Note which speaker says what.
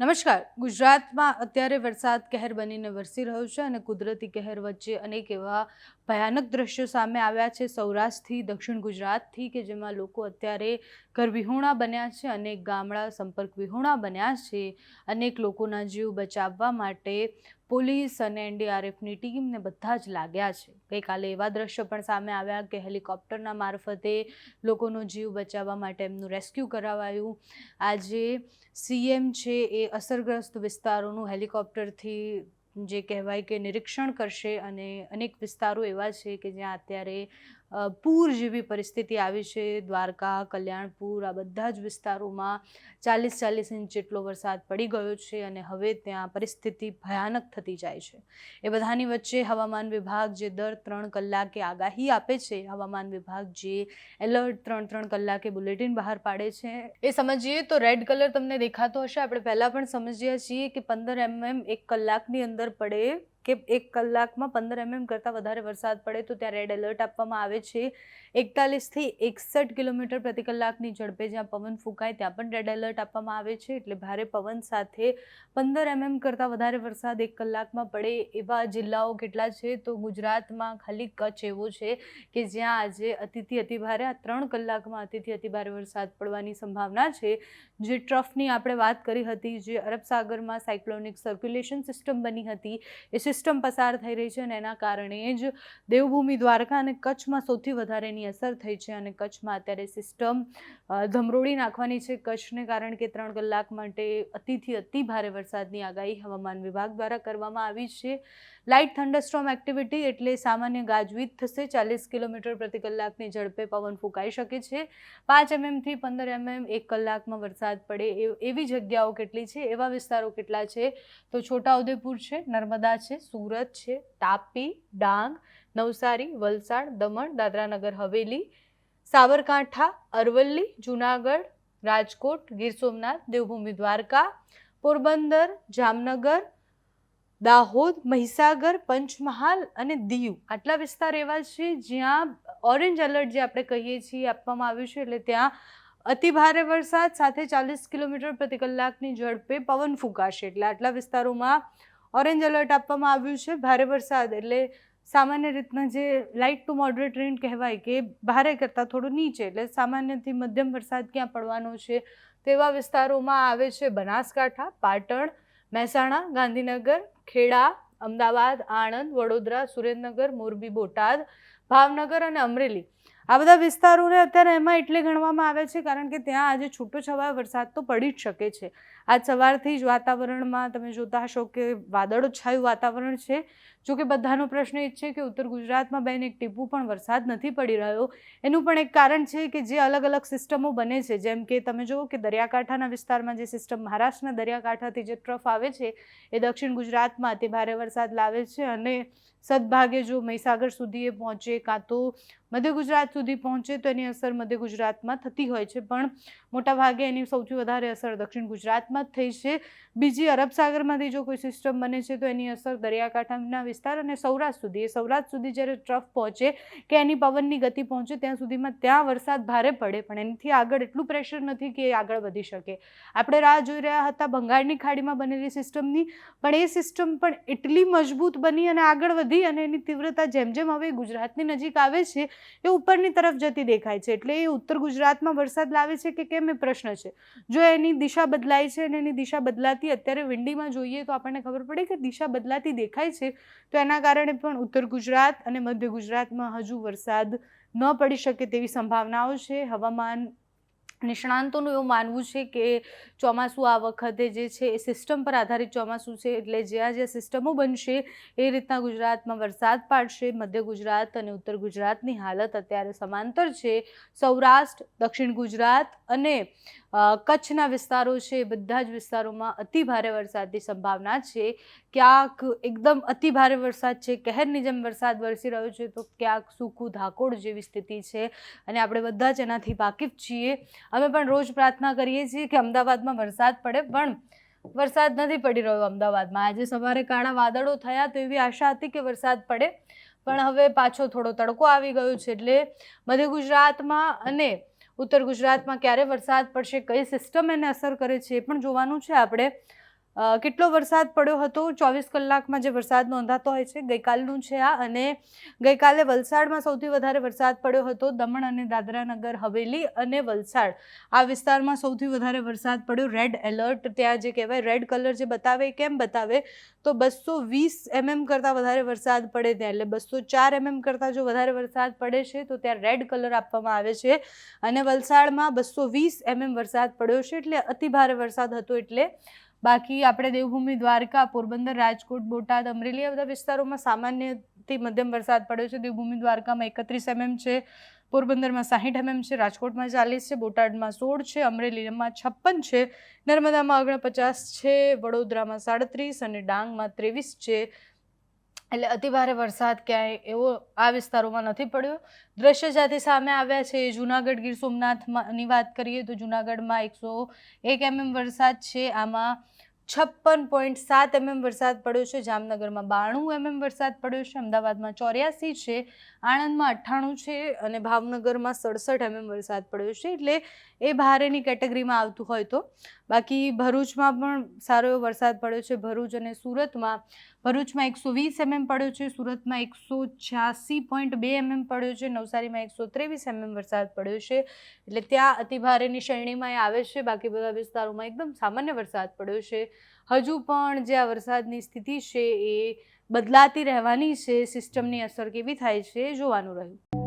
Speaker 1: નમસ્કાર. ગુજરાતમાં અત્યારે વરસાદ કહેર બનીને વરસી રહ્યો છે અને કુદરતી કહેર વચ્ચે અનેક એવા ભયાનક દ્રશ્યો સામે આવ્યા છે. સૌરાષ્ટ્રથી, દક્ષિણ ગુજરાતથી, કે જેમાં લોકો અત્યારે ઘર વિહોણા બન્યા છે, અનેક ગામડા સંપર્ક વિહોણા બન્યા છે, અનેક લોકોના જીવ બચાવવા માટે પોલીસ અને એનડીઆરએફની ટીમને બધા જ લાગ્યા છે. ગઈકાલે એવા દ્રશ્યો પણ સામે આવ્યા કે હેલિકોપ્ટરના મારફતે લોકોનો જીવ બચાવવા માટે એમનું રેસ્ક્યુ કરાવાયું. આજે સીએમ છે એ અસરગ્રસ્ત વિસ્તારોનું હેલિકોપ્ટરથી જે કહેવાય કે નિરીક્ષણ કરશે અને અનેક વિસ્તારો એવા છે કે જ્યાં અત્યારે પૂર જેવી પરિસ્થિતિ આવી છે, દ્વારકા, કલ્યાણપુર, આ બધા જ વિસ્તારોમાં ચાલીસ ચાલીસ ઇંચ જેટલો વરસાદ પડી ગયો છે અને હવે ત્યાં પરિસ્થિતિ ભયાનક થતી જાય છે. એ બધાની વચ્ચે હવામાન વિભાગ જે દર ત્રણ કલાકે આગાહી આપે છે, હવામાન વિભાગ જે એલર્ટ ત્રણ ત્રણ કલાકે બુલેટિન બહાર પાડે છે, એ સમજીએ તો રેડ કલર તમને દેખાતો હશે. આપણે પહેલાં પણ સમજ્યા છીએ કે પંદર એમએમ એક કલાકની અંદર પડે કે એક કલાકમાં પંદર એમએમ કરતાં વધારે વરસાદ પડે તો ત્યાં રેડ એલર્ટ આપવામાં આવે છે. એકતાલીસથી એકસઠ કિલોમીટર પ્રતિ કલાકની ઝડપે જ્યાં પવન ફૂંકાય ત્યાં પણ રેડ એલર્ટ આપવામાં આવે છે. એટલે ભારે પવન સાથે પંદર એમએમ કરતાં વધારે વરસાદ એક કલાકમાં પડે એવા જિલ્લાઓ કેટલા છે? તો ગુજરાતમાં ખાલી કચ્છ એવો છે કે જ્યાં આજે અતિથિ અતિભારે, આ ત્રણ કલાકમાં અતિથિ અતિભારે વરસાદ પડવાની સંભાવના છે. જે ટ્રફની આપણે વાત કરી હતી, જે અરબ સાગરમાં સાયક્લોનિક સર્ક્યુલેશન સિસ્ટમ બની હતી, એ સિસ્ટમ પસાર થઈ રહી છે અને એના કારણે જ દેવભૂમિ દ્વારકા અને કચ્છમાં સૌથી વધારે એની અસર થઈ છે અને કચ્છમાં અત્યારે સિસ્ટમ ધમરોળી નાખવાની છે કચ્છને કારણ કે ત્રણ કલાક માટે અતિથી અતિ ભારે વરસાદની આગાહી હવામાન વિભાગ દ્વારા કરવામાં આવી છે. લાઇટ થંડરસ્ટ્રોમ એક્ટિવિટી એટલે સામાન્ય ગાજવીજ થશે. ચાલીસ કિલોમીટર પ્રતિ કલાકની ઝડપે પવન ફૂંકાઈ શકે છે. પાંચ એમએમથી પંદર એમએમ એક કલાકમાં વરસાદ પડે એવી જગ્યાઓ કેટલી છે? એવા વિસ્તારો કેટલા છે? તો છોટાઉદેપુર છે, નર્મદા છે, સુરત છે, તાપી, ડાંગ, નવસારી, વલસાડ, દમણ, દાદરાનગર, હવેલી, સાબરકાંઠા, અરવલ્લી, જુનાગઢ, રાજકોટ, ગીર સોમનાથ, દેવભૂમિ દ્વારકા, પોરબંદર, જામનગર દાહોદ, મહીસાગર, પંચમહાલ અને દીવ. આટલા વિસ્તાર એવા છે જ્યાં ઓરેન્જ એલર્ટ જે આપણે કહીએ છીએ, આપવામાં આવ્યું છે, એટલે ત્યાં અતિ ભારે વરસાદ સાથે ચાલીસ કિલોમીટર પ્રતિ કલાકની ઝડપે પવન ફૂંકાશે. એટલે આટલા વિસ્તારોમાં ઓરેન્જ એલર્ટ આપવામાં આવ્યું છે, ભારે વરસાદ. એટલે સામાન્ય રીતના જે લાઇટ ટુ મોડરેટ રેન કહેવાય કે ભારે કરતાં થોડું નીચે. એટલે સામાન્યથી મધ્યમ વરસાદ ક્યાં પડવાનો છે તેવા વિસ્તારોમાં આવે છે બનાસકાંઠા, પાટણ મહેસાણા, ગાંધીનગર, ખેડા, અમદાવાદ, આણંદ, વડોદરા, સુરેન્દ્રનગર, મોરબી, બોટાદ, ભાવનગર અને અમરેલી. આ બધા વિસ્તારોને અત્યારે એમાં એટલે ગણવામાં આવે છે કારણ કે ત્યાં આજે છૂટો છવાયો વરસાદ તો પડી જ શકે છે. આજ સવારથી જ વાતાવરણમાં તમે જોતા હશો કે વાદળો છાયું વાતાવરણ છે. જો કે બધાનો પ્રશ્ન એ છે કે ઉત્તર ગુજરાતમાં બેન એક ટીપું પણ વરસાદ નથી પડી રહ્યો. એનું પણ એક કારણ છે કે જે અલગ અલગ સિસ્ટમો બને છે. જેમ કે તમે જુઓ કે દરિયાકાંઠાના વિસ્તારમાં જે સિસ્ટમ મહારાષ્ટ્રના દરિયાકાંઠાથી જે ટ્રફ આવે છે, એ દક્ષિણ ગુજરાતમાં અતિ ભારે વરસાદ લાવે છે અને સદભાગે જો મહીસાગર સુધી એ પહોંચે કાં તો મધ્ય ગુજરાત સુધી પહોંચે, તો એની અસર મધ્ય ગુજરાતમાં થતી હોય છે. પણ મોટાભાગે એની સૌથી વધારે અસર દક્ષિણ ગુજરાતમાં જ થઈ છે. બીજી અરબ સાગરમાંથી જો કોઈ સિસ્ટમ બને છે, તો એની અસર દરિયાકાંઠાના વિસ્તાર અને સૌરાષ્ટ્ર સુધી. એ સૌરાષ્ટ્ર સુધી જ્યારે ટ્રફ પહોંચે કે એની પવનની ગતિ પહોંચે, ત્યાં સુધીમાં ત્યાં વરસાદ ભારે પડે. પણ એનાથી આગળ એટલું પ્રેશર નથી કે એ આગળ વધી શકે. આપણે રાહ જોઈ રહ્યા હતા બંગાળની ખાડીમાં બનેલી સિસ્ટમની પણ એ સિસ્ટમ પણ એટલી મજબૂત બની અને આગળ વધી અને એની તીવ્રતા જેમ જેમ હવે ગુજરાતની નજીક આવે છે, એ ઉપરની તરફ જતી દેખાય છે. એટલે એ ઉત્તર ગુજરાતમાં વરસાદ લાવે છે કે કેમ એ પ્રશ્ન છે. જો એની દિશા બદલાય છે અને એની દિશા બદલાતી, અત્યારે વિંડીમાં જોઈએ તો આપણને ખબર પડે કે દિશા બદલાતી દેખાય છે. તો એના કારણે પણ ઉત્તર ગુજરાત અને મધ્ય ગુજરાતમાં હજુ વરસાદ ન પડી શકે તેવી સંભાવનાઓ છે. હવામાન નિષ્ણાંતોનું એવું માનવું છે કે ચોમાસું આ વખતે જે છે એ સિસ્ટમ પર આધારિત ચોમાસું છે. એટલે જ્યાં જ્યાં સિસ્ટમો બનશે એ રીતના ગુજરાતમાં વરસાદ પાડશે. મધ્ય ગુજરાત અને ઉત્તર ગુજરાતની હાલત અત્યારે સમાંતર છે. સૌરાષ્ટ્ર, દક્ષિણ ગુજરાત અને કચ્છના વિસ્તારો છે બધા જ વિસ્તારોમાં અતિ ભારે વરસાદની સંભાવના છે. ક્યાંક એકદમ અતિ ભારે વરસાદ છે, કહેરની જેમ વરસાદ વરસી રહ્યો છે, તો ક્યાંક સૂકું ધાકોડ જેવી સ્થિતિ છે અને આપણે બધા જ એનાથી વાકેફ છીએ. અમે પણ રોજ પ્રાર્થના કરીએ છીએ કે અમદાવાદમાં વરસાદ પડે, પણ વરસાદ નથી પડી રહ્યો અમદાવાદમાં. આજે સવારે કાળા વાદળો થયા તો એવી આશા હતી કે વરસાદ પડે, પણ હવે પાછો થોડો તડકો આવી ગયો છે એટલે મધ્ય ગુજરાતમાં અને ઉત્તર ગુજરાતમાં ક્યારે વરસાદ પડશે, કઈ સિસ્ટમ એને અસર કરે છે એ પણ જોવાનું છે. આપણે કેટલો વરસાદ પડ્યો હતો? ચોવીસ કલાકમાં જે વરસાદ નોંધાતો હોય છે, ગઈકાલનું છે આ. અને ગઈકાલે વલસાડમાં સૌથી વધારે વરસાદ પડ્યો હતો દમણ અને દાદરા નગર હવેલી અને વલસાડ. આ વિસ્તારમાં સૌથી વધારે વરસાદ પડ્યો. રેડ એલર્ટ ત્યાં જે કહેવાય રેડ કલર જે બતાવે, કેમ બતાવે? તો બસો વીસ એમએમ કરતાં વધારે વરસાદ પડે ત્યાં. એટલે બસો ચાર એમએમ કરતાં જો વધારે વરસાદ પડે છે, તો ત્યાં રેડ કલર આપવામાં આવે છે. અને વલસાડમાં બસો વીસ એમએમ વરસાદ પડ્યો છે, એટલે અતિ ભારે વરસાદ હતો, એટલે બાકી આપણે દેવભૂમિ, દ્વારકા, પોરબંદર, રાજકોટ, બોટાદ, અમરેલી આ બધા વિસ્તારોમાં સામાન્યથી મધ્યમ વરસાદ પડ્યો છે. દેવભૂમિ, દ્વારકામાં એકત્રીસ એમએમ છે, પોરબંદરમાં સાહીઠ એમએમ છે, રાજકોટમાં ચાલીસ છે, બોટાદમાં સોળ છે, અમરેલીમાં છપ્પન છે, નર્મદામાં ઓગણપચાસ છે, વડોદરામાં સાડત્રીસ અને ડાંગમાં ત્રેવીસ છે. એટલે અતિભારે વરસાદ ક્યાંય એવો આ વિસ્તારોમાં નથી પડ્યો. દ્રશ્ય જ્યાંથી સામે આવ્યા છે. જુનાગઢ ગીર સોમનાથમાંની વાત કરીએ તો જુનાગઢમાં એકસો એક એમએમ વરસાદ છે. આમાં છપ્પન પોઈન્ટ સાત એમએમ વરસાદ પડ્યો છે. જામનગરમાં બાણું એમએમ વરસાદ પડ્યો છે. અમદાવાદમાં ચોર્યાસી છે. આણંદમાં અઠ્ઠાણું છે અને ભાવનગરમાં સડસઠ એમએમ વરસાદ પડ્યો છે. એટલે એ ભારેની કેટેગરીમાં આવતું હોય તો. બાકી ભરૂચમાં પણ સારો એવો વરસાદ પડ્યો છે. ભરૂચ અને સુરતમાં ભરૂચમાં એકસો વીસ એમએમ પડ્યો છે. સુરતમાં એકસો છ્યાસી પોઈન્ટ બે એમએમ પડ્યો છે. નવસારીમાં એકસો ત્રેવીસ એમએમ વરસાદ પડ્યો છે. એટલે ત્યાં અતિભારેની શ્રેણીમાં એ આવે છે. બાકી બધા વિસ્તારોમાં એકદમ સામાન્ય વરસાદ પડ્યો છે. હજુ પણ જે આ વરસાદની સ્થિતિ છે એ બદલાતી રહેવાની છે સિસ્ટમની અસર કેવી થાય છે જોવાનું રહ્યું.